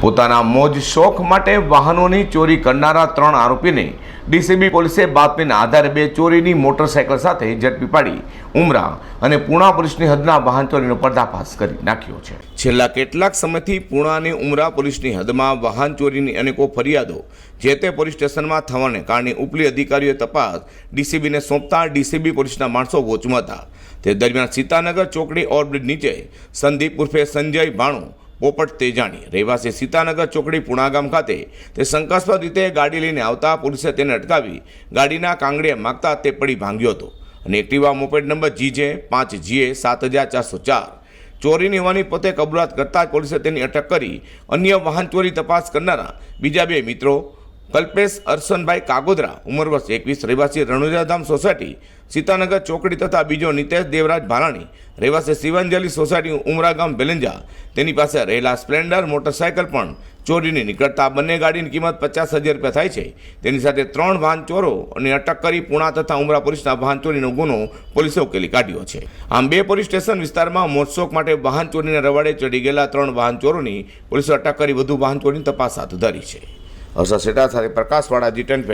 પોતાના મોજ શોખ માટે વાહનોની ચોરી કરનારા ત્રણ આરોપીને ડીસીબી પોલીસે બાતમીના આધારે બે ચોરીની મોટરસાયકલ સાથે ઝડપી પાડી ઉમરા અને પૂણા પોલીસની હદના વાહન ચોરીનો પર્દાફાશ કરી નાખ્યો છે. છેલ્લા કેટલાક સમયથી પૂણા અને ઉમરા પોલીસની હદમાં વાહન ચોરીની અનેકો ફરિયાદો જે તે પોલીસ સ્ટેશનમાં થવાને કારણે ઉપલી અધિકારીઓએ તપાસ ડીસીબીને સોંપતા ડીસીબી પોલીસના માણસો વોચમાં હતા તે દરમિયાન સીતાનગર ચોકડી ઓવરબ્રિજ નીચે સંદીપ ઉર્ફે સંજય ભાણુ પોપટ તેજાણી, રહેવાસી સીતાનગર ચોકડી પુણાગામ ખાતે તે શંકાસ્પદ રીતે ગાડી લઈને આવતા પોલીસે તેને અટકાવી ગાડીના કાંગડીએ માગતા તે પડી ભાંગ્યો હતો. અને એક્ટિવા મોપેડ નંબર જીજે પાંચ જીએ સાત હજાર ચારસો ચાર. ચોરીની હોવાની પોતે કબૂલાત કરતા પોલીસે તેની અટક કરી અન્ય વાહન ચોરી તપાસ કરનારા બીજા બે મિત્રો કલ્પેશ અરસનભાઈ કાગોદરા, ઉંમર વર્ષ એકવીસ, રહેવાસી રણુજાધામ સોસાયટી, સીતાનગર ચોકડી તથા બીજો નિતેશ દેવરાજ ભારાણી રહેવાસી શિવાંજલિ સોસાયટી, ઉમરા ગામ બેલેંજા. તેની પાસે રહેલા સ્પ્લેન્ડર, મોટરસાયકલ પણ ચોરીની નીકળતા બંને ગાડીની કિંમત પચાસ હજાર રૂપિયા થાય છે. તેની સાથે ત્રણ વાહન ચોરો અને અટક કરી પુણા તથા ઉમરા પોલીસના વાહન ચોરીનો ગુનો પોલીસે ઉકેલી કાઢ્યો છે. આમ બે પોલીસ સ્ટેશન વિસ્તારમાં મોટશોક માટે વાહન ચોરીના રવાડે ચડી ગયેલા ત્રણ વાહન ચોરોની પોલીસે અટક કરી વધુ વાહન ચોરીની તપાસ હાથ ધરી છે. હર્ષદ શેઠા સાથે પ્રકાશવાળા જી ટેન